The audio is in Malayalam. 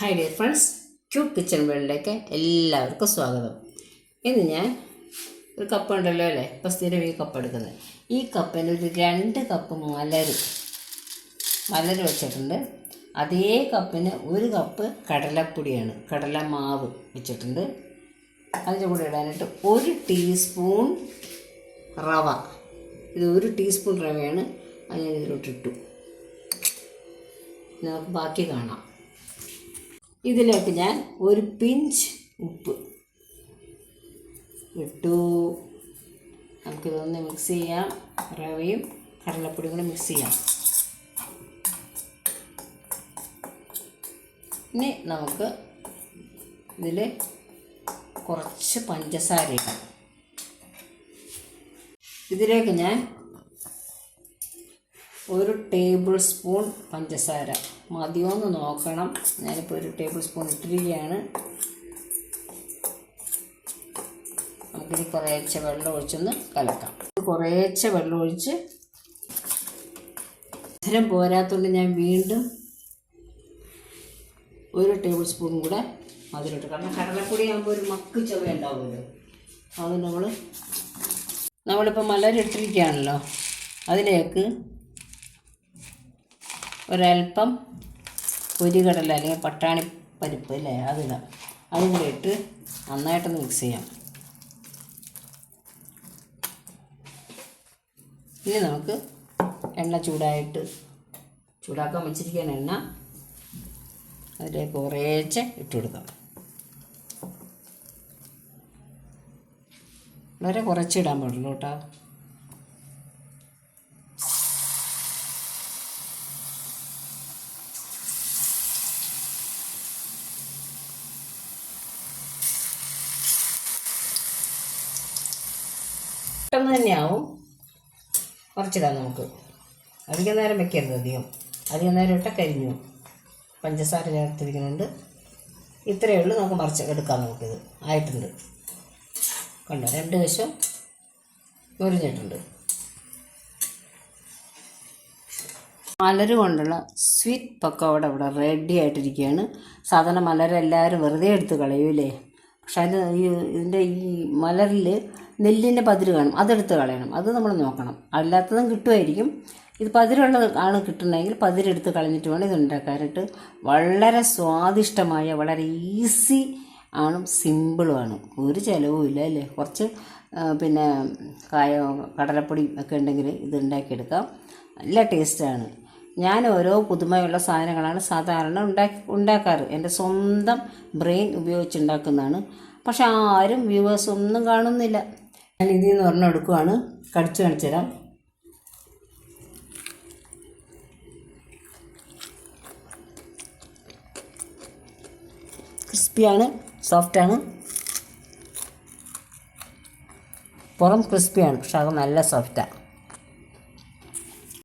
Hi dear friends cute kitchen വേൾഡിലേക്ക് എല്ലാവർക്കും സ്വാഗതം. ഇന്ന് ഞാൻ ഒരു കപ്പ് ഉണ്ടല്ലോ അല്ലേ? ഇപ്പം സ്ഥിരം ഈ കപ്പ് എടുക്കുന്നത്. ഈ കപ്പിന് ഒരു രണ്ട് കപ്പ് മലര് മലര് വെച്ചിട്ടുണ്ട്. അതേ കപ്പിന് ഒരു കപ്പ് കടലപ്പൊടിയാണ് കടലമാവ് വെച്ചിട്ടുണ്ട്. അതിന്റെ കൂടെ ഇടാനായിട്ട് ഒരു ടീസ്പൂൺ റവ. ഇത് ഒരു ടീസ്പൂൺ റവയാണ്. അത് ഞാൻ ഇതിലോട്ട് ഇട്ടു. ഇനി നമുക്ക് ബാക്കി കാണാം. ഇതിലേക്ക് ഞാൻ ഒരു പിഞ്ച് ഉപ്പ് ഇട്ടു. നമുക്കിതൊന്ന് മിക്സ് ചെയ്യാം. റവയും കടലപ്പൊടിയും കൂടെ മിക്സ് ചെയ്യാം. ഇനി നമുക്ക് ഇതിൽ കുറച്ച് പഞ്ചസാര ഇടാം. ഇതിലേക്ക് ഞാൻ ഒരു ടേബിൾ സ്പൂൺ പഞ്ചസാര. മതിയോന്ന് നോക്കണം. ഞാനിപ്പോൾ ഒരു ടേബിൾ സ്പൂൺ ഇട്ടിരിക്കുകയാണ്. നമുക്കിനി കുറേശ്ശെ വെള്ളം ഒഴിച്ചൊന്ന് കലക്കാം. കുറേശ്ശെ വെള്ളം ഒഴിച്ച് മധുരം പോരാത്തതുകൊണ്ട് ഞാൻ വീണ്ടും ഒരു ടേബിൾ സ്പൂൺ കൂടെ മധുരം കാരണം കടലപ്പൊടി ആകുമ്പോൾ ഒരു മക്ക് ചുവ ഉണ്ടാവുമല്ലോ. അത് നമ്മൾ നമ്മളിപ്പോൾ മലരിട്ടിരിക്കുകയാണല്ലോ. അതിലേക്ക് ഒരല്പം പൊരികടല അല്ലെങ്കിൽ പട്ടാണി പരിപ്പ് അല്ലേ അതിടാം. അതും കൂടി ഇട്ട് നന്നായിട്ടൊന്ന് മിക്സ് ചെയ്യാം. ഇനി നമുക്ക് എണ്ണ ചൂടായിട്ട് ചൂടാക്കാൻ വെച്ചിരിക്കുന്ന എണ്ണ അതിലേക്ക് കുറേച്ച് ഇട്ട് കൊടുക്കാം. വളരെ കുറച്ചിടാൻ പാടുള്ളൂ കേട്ടോ. പെട്ടെന്ന് തന്നെയാവും. കുറച്ചിടാം നമുക്ക്. അധികം നേരം വെക്കരുത് അധികം. അധികം നേരം ഇട്ട കരിഞ്ഞു പഞ്ചസാര ചേർത്തിരിക്കുന്നുണ്ട്. ഇത്രയേ ഉള്ളൂ. നമുക്ക് മറിച്ച് എടുക്കാം നമുക്കിത്. ആയിട്ടുണ്ട്. കണ്ടോ? രണ്ട് വശം മുരിഞ്ഞിട്ടുണ്ട്. മലര് കൊണ്ടുള്ള സ്വീറ്റ് പക്കോട ഇവിടെ റെഡി ആയിട്ടിരിക്കുകയാണ്. സാധാരണ മലരെല്ലാവരും വെറുതെ എടുത്ത് കളയൂലേ? പക്ഷെ അതിൽ ഈ ഇതിന്റെ ഈ മലറിൽ നെല്ലിന്റെ പതിര് കാണും. അതെടുത്ത് കളയണം. അത് നമ്മൾ നോക്കണം. അല്ലാത്തതും കിട്ടുമായിരിക്കും. ഇത് പതിരുള്ളത് ആണ് കിട്ടുന്നതെങ്കിൽ പതിരെടുത്ത് കളഞ്ഞിട്ട് വേണം ഇത് ഉണ്ടാക്കാനായിട്ട് വളരെ സ്വാദിഷ്ടമായ വളരെ ഈസി ആണ് സിമ്പിളുമാണ് ഒരു ചിലവും ഇല്ല അല്ലേ? കുറച്ച് പിന്നെ കായ കടലപ്പൊടി ഒക്കെ ഉണ്ടെങ്കിൽ ഇത് ഉണ്ടാക്കിയെടുക്കാം. നല്ല ടേസ്റ്റാണ് ഞാൻ ഓരോ പുതുമയുള്ള സാധനങ്ങളാണ് സാധാരണ ഉണ്ടാക്കി ഉണ്ടാക്കാറ്. എന്റെ സ്വന്തം ബ്രെയിൻ ഉപയോഗിച്ചുണ്ടാക്കുന്നതാണ്. പക്ഷെ ആരും വ്യൂവേഴ്സ് ഒന്നും കാണുന്നില്ല. ഞാൻ ഇതിൽ നിന്ന് ഒരെണ്ണം എടുക്കുവാണ്. കടിച്ചു കാണിച്ചു തരാം. ക്രിസ്പിയാണ്. സോഫ്റ്റാണ്. പുറം ക്രിസ്പിയാണ്. പക്ഷെ അത് നല്ല സോഫ്റ്റാണ്